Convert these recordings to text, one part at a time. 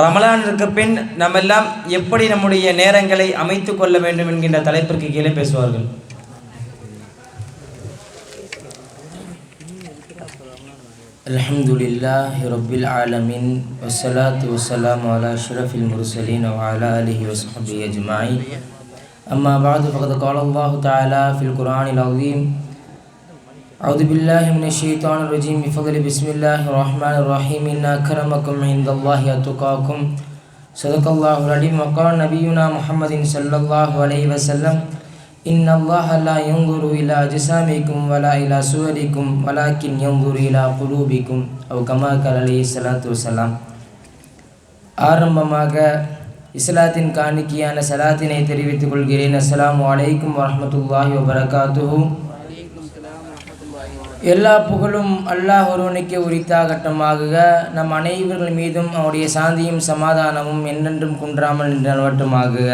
ரமலானிற்கு பின் நம்ம எல்லாம் எப்படி நம்முடைய நேரங்களை அமைத்து கொள்ள வேண்டும் என்கின்ற தலைப்பிற்கு கீழே பேசுவார்கள் الحمد لله رب العالمين والصلاة والسلام على أشرف المرسلين وعلى آله وصحبه أجمعين أما بعد فقد قال الله تعالى في القرآن العظيم أعوذ بالله من الشيطان الرجيم بفضل بسم الله الرحمن الرحيم إن أكرمكم عند الله أتقاكم صدق الله العليم وقال نبينا محمد صلى الله عليه وسلم إن الله لا ينظر إلى أجسامكم ولا إلى صوركم ولكن ينظر إلى قلوبكم أو كما قال عليه الصلاة والسلام ஆரம்பமாக இஸ்லாத்தின் காணிக்கையான சலாத்தினை தெரிவித்துக் கொள்கிறேன் அஸ்ஸலாமு அலைக்கும் வரஹ்மத்துல்லாஹி வபரகாத்துஹு எல்லா புகழும் அல்லாஹ் ஒருவனுக்கே உரித்தாகட்டமாக நம் அனைவர்கள் மீதும் அவருடைய சாந்தியும் சமாதானமும் என்றென்றும் குன்றாமல் நின்றவட்டமாகுக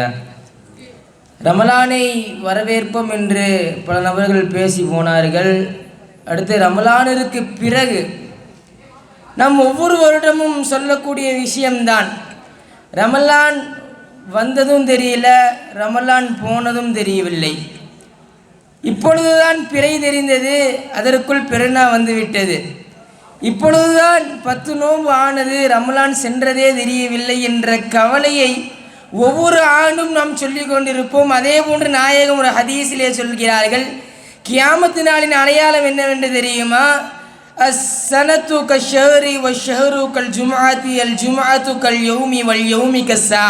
ரமலானை வரவேற்போம் என்று பல நபர்கள் பேசி போனார்கள். அடுத்து ரமலானிற்கு பிறகு நம் ஒவ்வொரு வருடமும் சொல்லக்கூடிய விஷயம்தான். ரமலான் வந்ததும் தெரியல ரமலான் போனதும் தெரியவில்லை. இப்பொழுதுதான் பிறை தெரிந்தது அதற்குள் பெருநா வந்துவிட்டது. இப்பொழுதுதான் பத்து நோம்பு ஆனது ரமலான் சென்றதே தெரியவில்லை என்ற கவலையை ஒவ்வொரு ஆண்டும் நாம் சொல்லிக் கொண்டிருப்போம். அதே போன்று நாயகம் ஒரு ஹதீஸிலே சொல்கிறார்கள் கியாமத்து நாளின் அடையாளம் என்னவென்று தெரியுமா? அஸ்ஸனத்து கஷரி வ ஷஹரு கல் ஜுமாத்தி அல் ஜுமாத்து கல் யௌமி வல் யௌமி கசா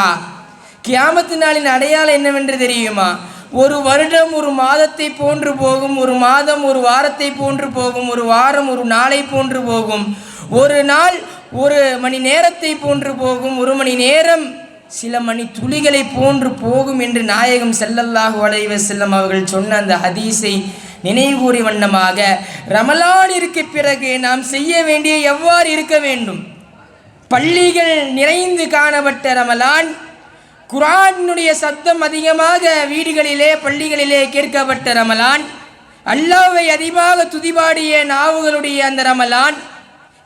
கியாமத்து நாளின் அடையாளம் என்னவென்று தெரியுமா? ஒரு வருடம் ஒரு மாதத்தை போன்று போகும் ஒரு மாதம் ஒரு வாரத்தை போன்று போகும் ஒரு வாரம் ஒரு நாளை போன்று போகும். ஒரு நாள் ஒரு மணி நேரத்தை போன்று போகும் ஒரு மணி நேரம் சில மணி துளிகளை போன்று போகும் என்று நாயகம் செல்லல்லாஹு அலைவ செல்லம் அவர்கள் சொன்ன அந்த ஹதீஸை நினைவுகூறி வண்ணமாக ரமலானிற்கு பிறகு நாம் செய்ய வேண்டிய எவ்வாறு இருக்க வேண்டும்? பள்ளிகள் நிறைந்து காணப்பட்ட ரமலான் குரானுடைய சத்தம் அதிகமாக வீடுகளிலே பள்ளிகளிலே கேட்கப்பட்ட ரமலான். அல்லாவை அதிகமாக துதிபாடிய நாவுகளுடைய அந்த ரமலான்.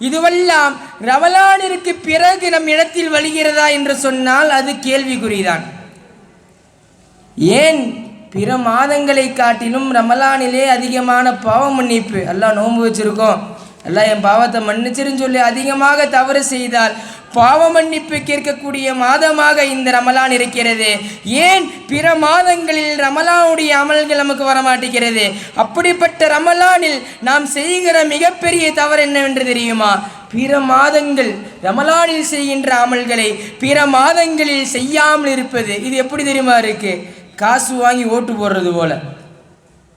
இதுவெல்லாம் ரமலானிற்கு பிறகு நம் இடத்தில் வழிகிறதா என்று சொன்னால் அது கேள்விக்குறிதான். ஏன் பிற மாதங்களை காட்டிலும் ரமலானிலே அதிகமான பாவ மன்னிப்பு? எல்லாம் நோன்பு வச்சிருக்கோம். எல்லாம் என் பாவத்தை மன்னிச்சிருன்னு சொல்லி அதிகமாக தவறு செய்தால் பாவ மன்னிப்பு கேட்கக்கூடிய மாதமாக இந்த ரமலான் இருக்கிறது. ஏன் பிற மாதங்களில் ரமலானுடைய அமல்கள் நமக்கு வரமாட்டேங்கிறது? அப்படிப்பட்ட ரமலானில் நாம் செய்கிற மிகப்பெரிய தவறு என்னவென்று தெரியுமா? பிற மாதங்கள் ரமலானில் செய்கின்ற அமல்களை பிற மாதங்களில் செய்யாமல் இருப்பது. இது எப்படி தெரியுமா இருக்கு? காசு வாங்கி ஓட்டு போடுறது போல.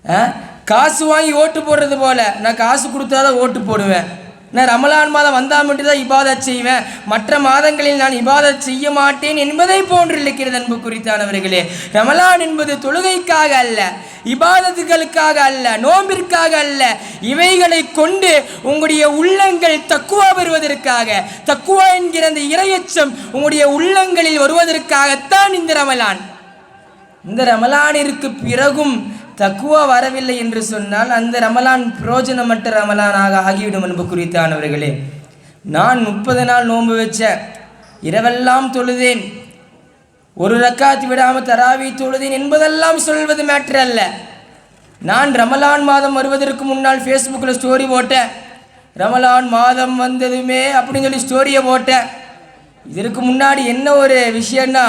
ஆ? காசு வாங்கி ஓட்டு போடுறது போல. நான் காசு கொடுத்தாதான் ஓட்டு போடுவேன். நான் ரமலான் மாதம் வந்தால் மட்டும்தான் இபாதத் செய்வேன். மற்ற மாதங்களில் நான் இபாதத் செய்ய மாட்டேன் என்பதை போன்றிருக்கிறது அன்பு குறித்தானவர்களே. ரமலான் என்பது தொழுகைக்காக அல்ல இபாதத்துகளுக்காக அல்ல நோம்பிற்காக அல்ல. இவைகளை கொண்டு உங்களுடைய உள்ளங்கள் தக்குவா பெறுவதற்காக தக்குவா என்கிற அந்த இரையச்சம் உங்களுடைய உள்ளங்களில் வருவதற்காகத்தான் இந்த ரமலான். இந்த ரமலானிற்கு பிறகும் தக்குவா வரவில்லை என்று சொன்னால் அந்த ரமலான் பிரோஜனமற்ற ரமலானாக ஆகிவிடும் அன்பு குறித்தானவர்களே. நான் முப்பது நாள் நோன்பு வச்சேன் இரவெல்லாம் தொழுதேன். ஒரு ரக்காத் விடாமல் தராவி தொழுதேன் என்பதெல்லாம் சொல்வது மேட்ரு அல்ல. நான் ரமலான் மாதம் வருவதற்கு முன்னால் ஃபேஸ்புக்கில் ஸ்டோரி போட்டேன். ரமலான் மாதம் வந்ததுமே அப்படின்னு சொல்லி ஸ்டோரியை போட்டேன். இதற்கு முன்னாடி என்ன ஒரு விஷயம்னா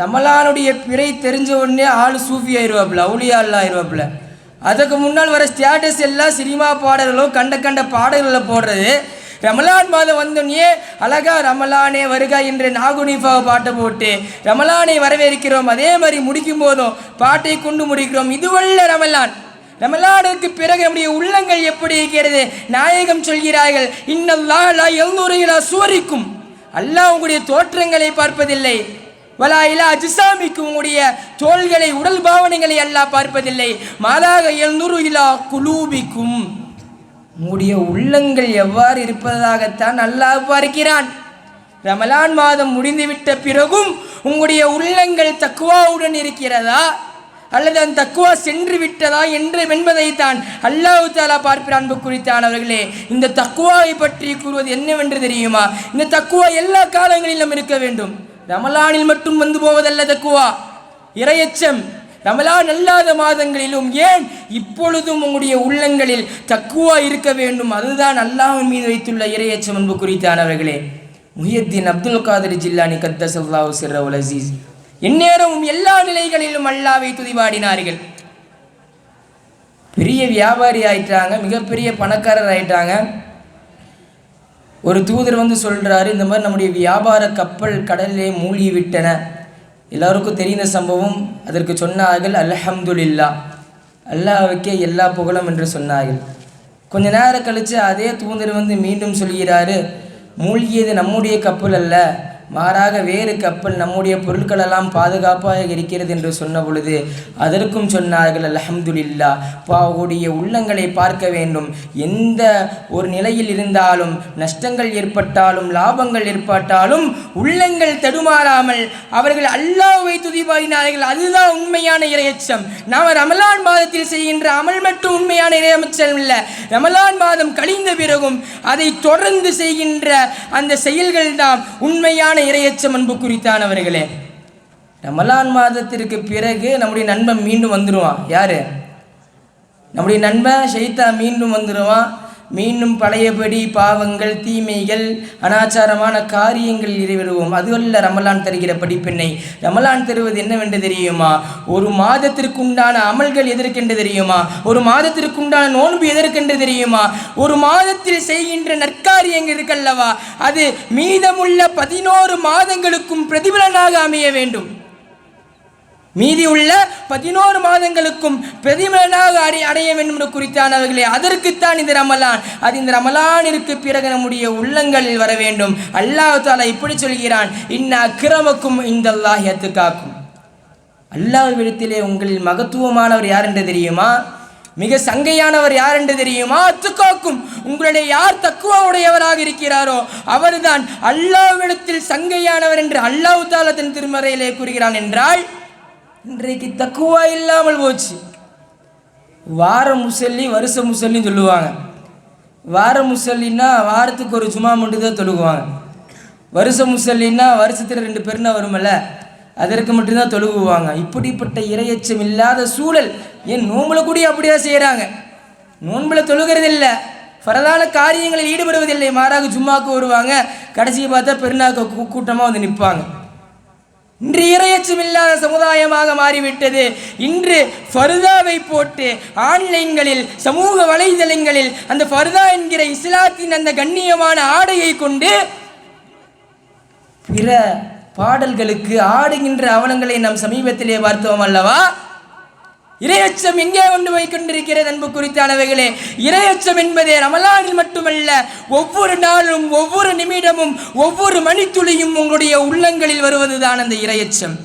ரமலானுடைய பிறை தெரிஞ்ச உடனே ஆள் சூஃபி ஆயிடுவாப்புல அவுளியா அல்லா ஆயிடுவாப்புல அதுக்கு முன்னால் வர ஸ்டேட்டஸ் எல்லாம் சினிமா பாடல்களும் கண்ட கண்ட பாடல்களில் போடுறது. ரமலான் மாதம் வந்தோடனே அழகா ரமலானே வருக என்று நாகுனிஃபாவை பாட்டை போட்டு ரமலானை வரவேற்கிறோம். அதே மாதிரி முடிக்கும் போதும் பாட்டை கொண்டு முடிக்கிறோம். இதுவல்ல ரமலான். ரமலானுக்கு பிறகு நம்முடைய உள்ளங்கள் எப்படி இருக்கிறது? நாயகம் சொல்கிறார்கள் இன்னல்லா லா யன்துரு சுவரிக்கும். அல்லாஹ் உங்களுடைய தோற்றங்களை பார்ப்பதில்லை. வலா இலா உங்களுடைய தோள்களை உடல் பாவனைகளை எல்லாம் பார்ப்பதில்லை. மாதாக எழுநூறு இலா குலூபிக்கும். உங்களுடைய உள்ளங்கள் எவ்வாறு இருப்பதாகத்தான் அல்லாஹ் பார்க்கிறான். ரமலான் மாதம் முடிந்துவிட்ட பிறகும் உங்களுடைய உள்ளங்கள் தக்குவாவுடன் இருக்கிறதா? அல்லது அந்த தக்குவா சென்று விட்டதா என்று என்பதை தான் அல்லாஹு தாலா பார்ப்பிற அன்பு குறித்தானவர்களே இந்த தக்குவாவை பற்றி கூறுவது என்னவென்று தெரியுமா? இந்த தக்குவா எல்லா காலங்களிலும் இருக்க வேண்டும். ரமலானில் மட்டும் வந்து போவதல்ல தக்குவா. இரையச்சம். ரமலான் அல்லாத மாதங்களிலும் ஏன் இப்பொழுதும் உங்களுடைய உள்ளங்களில் தக்குவா இருக்க வேண்டும்? அதுதான் அல்லாஹ்வின் மீது வைத்துள்ள இரையச்சம் அன்பு குறித்தானவர்களே. முஹியத்தின் அப்துல் காதர் ஜில்லானி கத்தசல்லாஹு சிர்ரவுல் அசீஸ். எந்நேரமும் எல்லா நிலைகளிலும் அல்லாவை துதிபாடினார்கள். பெரிய வியாபாரி ஆயிட்டாங்க மிகப்பெரிய பணக்காரர் ஆயிட்டாங்க. ஒரு தூதர் வந்து சொல்கிறாரு இந்த மாதிரி நம்முடைய வியாபார கப்பல் கடலிலே மூழ்கி விட்டன எல்லாருக்கும் தெரிந்த சம்பவம் அதற்கு சொன்னார்கள் அல்ஹம்துல்லா அல்லாவுக்கே எல்லா புகழும் என்று சொன்னார்கள். கொஞ்ச நேரம் கழித்து அதே தூதர் வந்து மீண்டும் சொல்கிறாரு மூழ்கியது நம்முடைய கப்பல் அல்ல மாறாக வேறு கப்பல் நம்முடைய பொருட்களெல்லாம் பாதுகாப்பாக இருக்கிறது என்று சொன்ன பொழுது அதற்கும் சொன்னார்கள் அலஹம்துல்லா பாவக்கூடிய உள்ளங்களை பார்க்க வேண்டும். எந்த ஒரு நிலையில் இருந்தாலும் நஷ்டங்கள் ஏற்பட்டாலும் லாபங்கள் ஏற்பட்டாலும் உள்ளங்கள் தடுமாறாமல் அவர்கள் அல்லாவை துதிபாடினார்கள் அதுதான் உண்மையான இறையச்சம். நாம் ரமலான் மாதத்தில் செய்கின்ற அமல் மட்டும் உண்மையான இறையமைச்சம் இல்லை. ரமலான் மாதம் கழிந்த பிறகும் அதை தொடர்ந்து செய்கின்ற அந்த செயல்கள் தான் உண்மையான இரையச்சம் அன்பு குறித்தானவர்களே. ரமலான் மாதத்திற்கு பிறகு நம்முடைய நண்பன் மீண்டும் வந்துடுவான் யாரு? நம்முடைய நண்பன் ஷைத்தா மீண்டும் வந்துடுவான் மீண்டும் பழையபடி பாவங்கள் தீமைகள் அனாச்சாரமான காரியங்கள் நிறைவேறுவோம். அதுவல்ல ரமலான் தருகிற படிப்பினை. ரமலான் தருவது என்னவென்று தெரியுமா? ஒரு மாதத்திற்குண்டான அமல்கள் எதற்கென்று தெரியுமா? ஒரு மாதத்திற்குண்டான நோன்பு எதற்கென்று தெரியுமா? ஒரு மாதத்தில் செய்கின்ற நற்காரியங்கள் இருக்கல்லவா? அது மீதமுள்ள பதினோரு மாதங்களுக்கும் பிரதிபலனாக அமைய வேண்டும். மீதி உள்ள பதினோரு மாதங்களுக்கும் பிரதிபலனாக அடை அடைய வேண்டும் என்று குறித்தானவர்களே அதற்குத்தான் இந்த ரமலான். அது இந்த ரமலானிற்கு பிறகு நம்முடைய உள்ளங்களில் வர வேண்டும். அல்லாஹ் தாலா இப்படி சொல்கிறான் இன்ன அக்கிரமக்கும் இந்த அல்லாஹியத்து காக்கும் அல்லாஹ்விடத்திலே உங்களில் மகத்துவமானவர் யார் என்று தெரியுமா? மிக சங்கையானவர் யார் என்று தெரியுமா? அத்துக்காக்கும். உங்களுடைய யார் தக்குவா உடையவராக இருக்கிறாரோ அவர்தான் அல்லாஹ்விடத்தில் சங்கையானவர் என்று அல்லாஹ் தாலா தன் திருமறையிலே கூறுகிறான் என்றால் இன்றைக்கு தக்குவா இல்லாமல் போச்சு. வார முசல்லி வருஷ முசல்லின்னு சொல்லுவாங்க. வார முசல்லின்னா வாரத்துக்கு ஒரு சும்மா மட்டும் தான் தொழுகுவாங்க. வருஷ முசல்லின்னா வருஷத்தில் ரெண்டு பெருனா வருமல்ல அதற்கு மட்டும்தான் தொழுகுவாங்க. இப்படிப்பட்ட இரையச்சம் இல்லாத சூழல் ஏன் நோம்புல கூடி அப்படியே செய்கிறாங்க நோன்புல தொழுகிறதில்ல. பரதான காரியங்களில் ஈடுபடுவதில்லை. மாறாக ஜும்மாக்கு வருவாங்க. கடைசியை பார்த்தா பெருநாக்கு கூட்டமாக வந்து நிற்பாங்க இன்று இரையச்சம் இல்லாத சமுதாயமாக மாறிவிட்டது. இன்று ஃபர்தாவை போட்டு ஆன்லைன்களில் சமூக வலைதளங்களில் அந்த ஃபர்தா என்கிற இஸ்லாத்தின் அந்த கண்ணியமான ஆடையை கொண்டு பிற பாடல்களுக்கு ஆடுகின்ற அவலங்களை நாம் சமீபத்திலே பார்த்தோம் அல்லவா? இரையச்சம் எங்கே கொண்டு போய் கொண்டிருக்கிறது அன்பு குறித்த அளவைகளே? இரையச்சம் என்பதே ரமலானில் மட்டுமல்ல ஒவ்வொரு நாளும் ஒவ்வொரு நிமிடமும் ஒவ்வொரு மணித்துளியும் உங்களுடைய உள்ளங்களில் வருவதுதான் அந்த இரையச்சம்.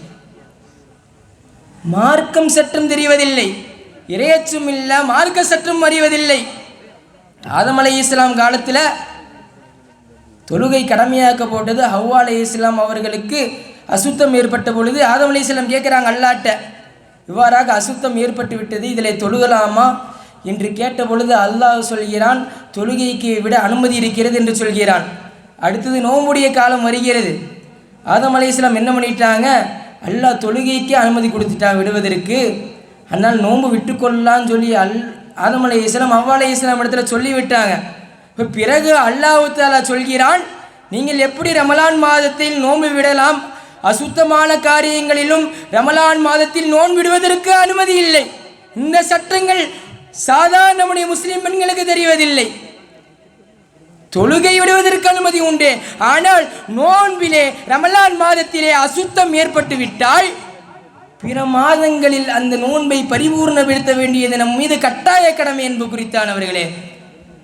மார்க்கம் சற்றும் தெரிவதில்லை. இரையச்சம் இல்ல மார்க்க சற்றும் அறிவதில்லை. ஆதம் அலை இஸ்லாம் காலத்தில் தொழுகை கடமையாக்கப்பட்டது ஹவ்வா அலை இஸ்லாம் அவர்களுக்கு அசுத்தம் ஏற்பட்ட பொழுது ஆதம் அலை இஸ்லாம் கேட்குறாங்க அல்லாட்ட இவ்வாறாக அசுத்தம் ஏற்பட்டுவிட்டது. இதில் தொழுகலாமா? என்று கேட்ட பொழுது அல்லாஹ் சொல்கிறான் தொழுகைக்கு விட அனுமதி இருக்கிறது என்று சொல்கிறான். அடுத்தது நோம்புடைய காலம் வருகிறது. ஆதம் அலை இஸ்லாம் என்ன பண்ணிட்டாங்க? அல்லாஹ் தொழுகைக்கே அனுமதி கொடுத்துட்டான் விடுவதற்கு. அதனால் நோன்பு விட்டுக்கொள்ளலான்னு சொல்லி அல் ஆதம் அலை இஸ்லாம் அவ்வா இஸ்லாம் இடத்துல சொல்லி விட்டாங்க இப்போ பிறகு அல்லாஹு தாலா சொல்கிறான் நீங்கள் எப்படி ரமலான் மாதத்தில் நோன்பு விடலாம்? அசுத்தமான காரியங்களிலும் ரமலான் மாதத்தில் நோன்பு விடுவதற்கு அனுமதி இல்லை. இந்த சட்டங்கள் சாதாரண நம்முடைய முஸ்லிம் பெண்களுக்கு தெரிவதில்லை. தொழுகை விடுவதற்கு அனுமதி உண்டு. ஆனால் நோன்பிலே ரமலான் மாதத்திலே அசுத்தம் ஏற்பட்டு விட்டால் பிற மாதங்களில் அந்த நோன்பை பரிபூர்ணப்படுத்த வேண்டியது நம் மீது கட்டாய கடமை என்பது குறித்தானவர்களே.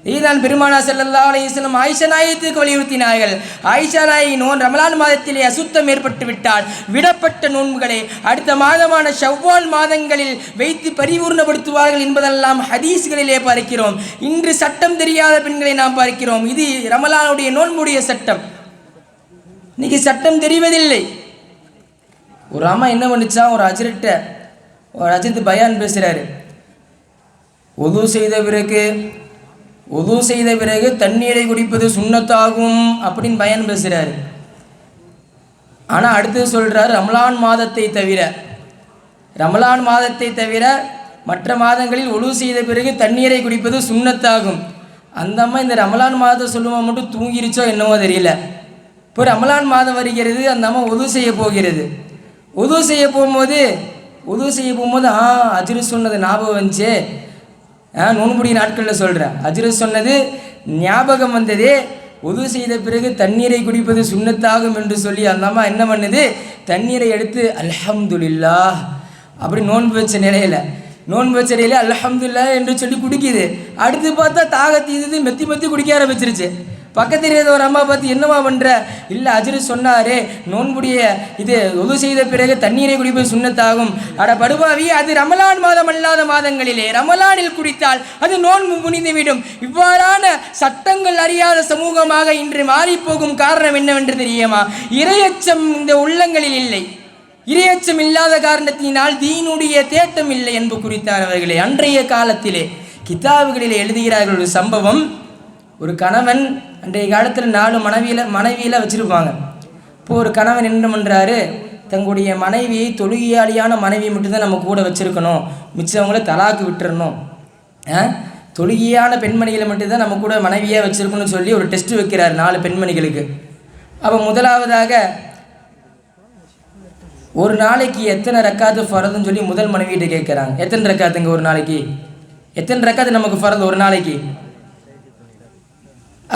இதுதான் பெருமானா செல்லல்லா அலையம் ஆயிஷா நாயத்துக்கு வலியுறுத்தினார்கள். ஆயிஷா நாயகி நோன் ரமலான் மாதத்திலே அசுத்தம் ஏற்பட்டு விட்டால் விடப்பட்ட நோன்புகளை அடுத்த மாதமான ஷவ்வால் மாதங்களில் வைத்து பரிபூர்ணப்படுத்துவார்கள் என்பதெல்லாம் ஹதீஸ்களிலே பார்க்கிறோம். இன்று சட்டம் தெரியாத பெண்களை நாம் பார்க்கிறோம். இது ரமலானுடைய நோன்புடைய சட்டம். இன்னைக்கு சட்டம் தெரிவதில்லை. ஒரு அம்மா என்ன பண்ணுச்சா? ஒரு அஜரிட்ட ஒரு அஜித் பயான் பேசுகிறாரு உது செய்த பிறகு உது செய்த பிறகு தண்ணீரை குடிப்பது சுண்ணத்தாகும் அப்படின்னு பயன் பேசுகிறாரு ஆனால் அடுத்து சொல்கிறார் ரமலான் மாதத்தை தவிர ரமலான் மாதத்தை தவிர மற்ற மாதங்களில் ஒழு செய்த பிறகு தண்ணீரை குடிப்பது சுண்ணத்தாகும். அந்த அம்மா இந்த ரமலான் மாதத்தை சொல்லுமா மட்டும் தூங்கிருச்சோ என்னவோ தெரியல. இப்போ ரமலான் மாதம் வருகிறது அந்த அம்மா உது செய்ய போகிறது. உது செய்ய போகும்போது உது செய்ய போகும்போது ஆ அஜிரு சொன்னது ஞாபகம் வந்துச்சே. ஆ நோன்புடி நாட்களில் சொல்கிறேன் அஜிரு சொன்னது ஞாபகம் வந்ததே உது செய்த பிறகு தண்ணீரை குடிப்பது சுண்ணத்தாகும் என்று சொல்லி அந்தம்மா என்ன பண்ணுது? தண்ணீரை எடுத்து அல்ஹம்துல்லா அப்படி நோன்பு வச்ச நிலையில் நோன்பு வச்ச நிலையில் அல்ஹம்துல்லா என்று சொல்லி குடிக்குது. அடுத்து பார்த்தா தாகத்தீது மெத்தி மெத்தி குடிக்க ஆரம்பிச்சிருச்சு. பக்கத்தில் இருந்த ஒரு அம்மா பார்த்து என்னவா பண்ணுற இல்லை அஜிரு சொன்னாரே நோன்புடைய இது உது செய்த பிறகு தண்ணீரை குடிப்பது சுண்ணத்தாகும். அட படுபாவி அது ரமலான் மாதம் அல்லாத மாதங்களிலே. ரமலானில் குடித்தால் அது நோன்பு புனிந்துவிடும் இவ்வாறான சட்டங்கள் அறியாத சமூகமாக இன்று மாறிப்போகும் காரணம் என்னவென்று தெரியுமா? இரையச்சம் இந்த உள்ளங்களில் இல்லை. இரையச்சம் இல்லாத காரணத்தினால் தீனுடைய தேட்டம் இல்லை என்பது குறித்தார் அவர்களே. அன்றைய காலத்திலே கிதாபுகளில் எழுதுகிறார்கள் ஒரு சம்பவம். ஒரு கணவன் அன்றைய காலத்தில் நாலு மனைவியில் மனைவியில் வச்சுருப்பாங்க. இப்போது ஒரு கணவன் என்ன பண்ணுறாரு தங்களுடைய மனைவியை தொழுகையாளியான மனைவியை மட்டும்தான் நம்ம கூட வச்சுருக்கணும். மிச்சவங்கள தலாக்கு விட்டுறணும். தொழுகையான பெண்மணிகளை மட்டும்தான் நம்ம கூட மனைவியாக வச்சுருக்கணும்னு சொல்லி ஒரு டெஸ்ட் வைக்கிறார் நாலு பெண்மணிகளுக்கு. அப்போ முதலாவதாக ஒரு நாளைக்கு எத்தனை ரக்காத்து ஃபரதுன்னு சொல்லி முதல் மனைவிகிட்ட கேட்குறாங்க. எத்தனை ரக்காத்துங்க ஒரு நாளைக்கு? எத்தனை ரக்காத்து நமக்கு ஃபரது ஒரு நாளைக்கு?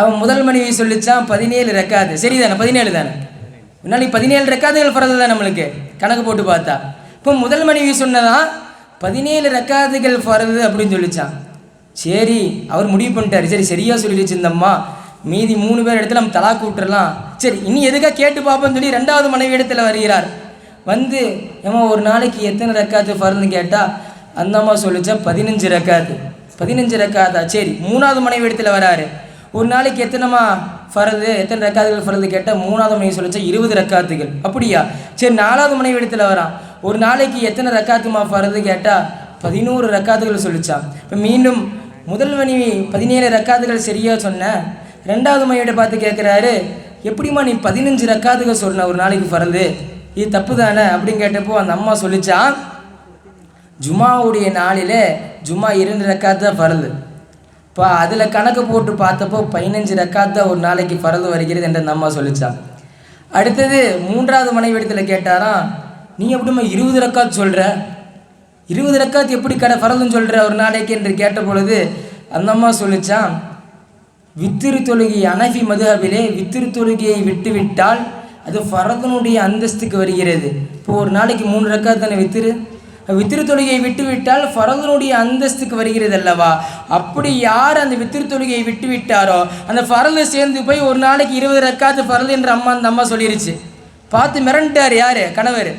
அவன் முதல் மனைவி சொல்லிச்சான் பதினேழு ரெக்காது சரி தானே பதினேழு தானே? முன்னாடி நாளைக்கு பதினேழு ரெக்காதுகள் ஃபரது தான் நம்மளுக்கு? கணக்கு போட்டு பார்த்தா. இப்போ முதல் மனைவி சொன்னதான் பதினேழு ரெக்காதுகள் ஃபரது அப்படின்னு சொல்லிச்சான். சரி அவர் முடிவு பண்ணிட்டாரு. சரி சரியாக சொல்லிடுச்சு இந்தம்மா மீதி மூணு பேர் இடத்துல நம்ம தலா கூட்டுறலாம். சரி இனி எதுக்காக கேட்டு பார்ப்போம்னு சொல்லி ரெண்டாவது மனைவி இடத்துல வருகிறார். வந்து ஏம்மா ஒரு நாளைக்கு எத்தனை ரெக்காத்து ஃபரதுன்னு கேட்டால் அந்த அம்மா சொல்லிச்சா பதினஞ்சு ரெக்காது பதினஞ்சு ரெக்காதா சரி மூணாவது மனைவி இடத்துல வராரு. ஒரு நாளைக்கு எத்தனைமா ஃபரது? எத்தனை ரெக்காத்துகள் ஃபரது கேட்டால் மூணாவது மனைவி சொல்லிச்சா இருபது ரெக்காத்துகள். அப்படியா? சரி நாலாவது மனைவி இடத்துல வரான் ஒரு நாளைக்கு எத்தனை ரெக்காத்துமா ஃபரது கேட்டால் பதினோரு ரெக்காத்துகள் சொல்லிச்சான் இப்போ மீண்டும் முதல் மனைவி பதினேழு ரெக்காத்துகள் சரியாக சொன்னேன் ரெண்டாவது மனைவிட்ட பார்த்து கேட்குறாரு எப்படிம்மா நீ பதினஞ்சு ரெக்காத்துகள் சொன்ன ஒரு நாளைக்கு ஃபரது? இது தப்பு தானே அப்படின்னு கேட்டப்போ அந்த அம்மா சொல்லிச்சான் ஜுமாவுடைய நாளில் ஜுமா இரண்டு ரெக்காத்து தான் ஃபரது. இப்போ அதில் கணக்கு போட்டு பார்த்தப்போ பதினஞ்சு ரக்காத் தான் ஒரு நாளைக்கு பறந்து வருகிறது என்று அந்த அம்மா சொல்லிச்சான். அடுத்தது மூன்றாவது மனைவி கேட்டாராம் நீ எப்படிம்மா இருபது ரக்காத் சொல்கிற இருபது ரக்காத் எப்படி கடை பறந்துன்னு சொல்கிற ஒரு நாளைக்கு? என்று கேட்ட பொழுது அந்த அம்மா சொல்லிச்சான் வித்திரு தொழுகை அனஃபி மதுஹபிலே வித்திரு தொழுகையை விட்டுவிட்டால் அது ஃபரதனுடைய அந்தஸ்துக்கு வருகிறது. இப்போ ஒரு நாளைக்கு மூணு ரக்காத் தானே வித்திரு? வித்திரு தொழுகையை விட்டுவிட்டால் ஃபரதனுடைய அந்தஸ்துக்கு வருகிறது அல்லவா அப்படி யார் அந்த வித்திரு தொழுகையை விட்டு விட்டாரோ அந்த ஃபரலு சேர்ந்து போய் ஒரு நாளைக்கு இருபது ரக்காத்து ஃபரல் என்ற அம்மா அந்த அம்மா சொல்லிருச்சு. பார்த்து மிரண்டார் யார்? கணவர்.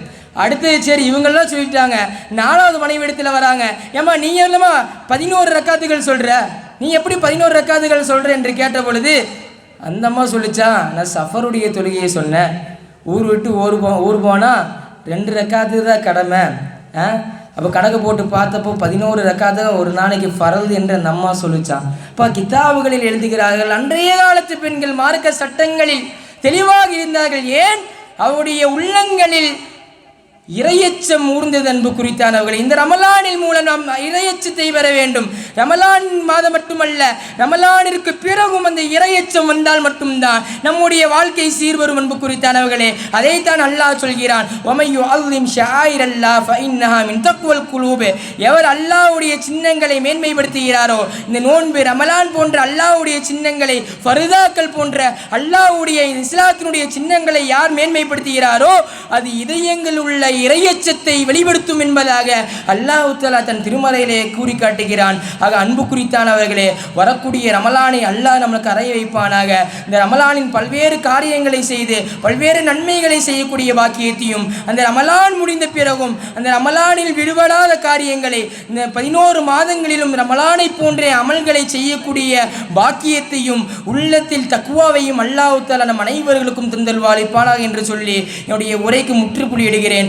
அடுத்தது சரி இவங்கெல்லாம் சொல்லிட்டாங்க. நாலாவது மனைவி இடத்துல வராங்க. ஏம்மா நீ என்னம்மா பதினோரு ரக்காத்துகள் சொல்கிற நீ எப்படி பதினோரு ரக்காத்துகள் சொல்கிற என்று கேட்ட பொழுது அந்த அம்மா சொல்லிச்சா நான் சஃபருடைய தொழுகையை சொன்னேன். ஊர் விட்டு ஊர் போ ஊர் போனால் ரெண்டு ரக்காத்துக்கு தான் கடமை. அப்போ கணக்கு போட்டு பார்த்தப்போ பதினோரு ரக்காத ஒரு நாளைக்கு பரவுது என்று அந்த அம்மா சொல்லிச்சான் இப்போ கிதாபுகளில் எழுதுகிறார்கள் அன்றைய காலத்து பெண்கள் மார்க்க சட்டங்களில் தெளிவாக இருந்தார்கள். ஏன்? அவருடைய உள்ளங்களில் இரையச்சம் ஊர்ந்தது அன்பு குறித்தானவர்கள். இந்த ரமலானில் மூலம் நாம் இரையச்சத்தை பெற வேண்டும். ரமலான் மாதம் மட்டுமல்ல ரமலானிற்கு பிறகும் அந்த இரையச்சம் வந்தால் மட்டும்தான் நம்முடைய வாழ்க்கை சீர்வரும் அன்பு குறித்தானவர்களே. அதைத்தான் அல்லாஹ் சொல்கிறான். ஒமையு அல்லிம் ஷாயிர் அல்லா ஃபைன்னஹா குலூபு. எவர் அல்லாஹ்வுடைய சின்னங்களை மேன்மைப்படுத்துகிறாரோ இந்த நோன்பு ரமலான் போன்ற அல்லாஹ்வுடைய சின்னங்களை ஃபருதாக்கள் போன்ற அல்லாஹ்வுடைய இஸ்லாத்தினுடைய சின்னங்களை யார் மேன்மைப்படுத்துகிறாரோ அது இதயங்கள் உள்ள இறையச்சத்தை வெளிப்படுத்தும் என்பதாக அல்லாஹ் தஆலா தன் திருமலையிலே கூறி காட்டுகிறான். ஆக அன்பு குறித்தானவர்களே வரக்கூடிய ரமலானை அல்லாஹ் நம்மளுக்கு அறைய வைப்பானாக. இந்த ரமலானின் பல்வேறு காரியங்களை செய்து பல்வேறு நன்மைகளை செய்யக்கூடிய பாக்கியத்தையும் அந்த ரமலான் முடிந்த பிறகும் அந்த ரமலானில் விடுபடாத காரியங்களை இந்த பதினோரு மாதங்களிலும் ரமலானை போன்ற அமல்களை செய்யக்கூடிய பாக்கியத்தையும் உள்ளத்தில் தக்குவாவையும் அல்லாஹ் நம் அனைவர்களுக்கும் தந்தல் வாழிப்பானாக என்று சொல்லி என்னுடைய உரைக்கு முற்றுப்புள்ளியிடுகிறேன்.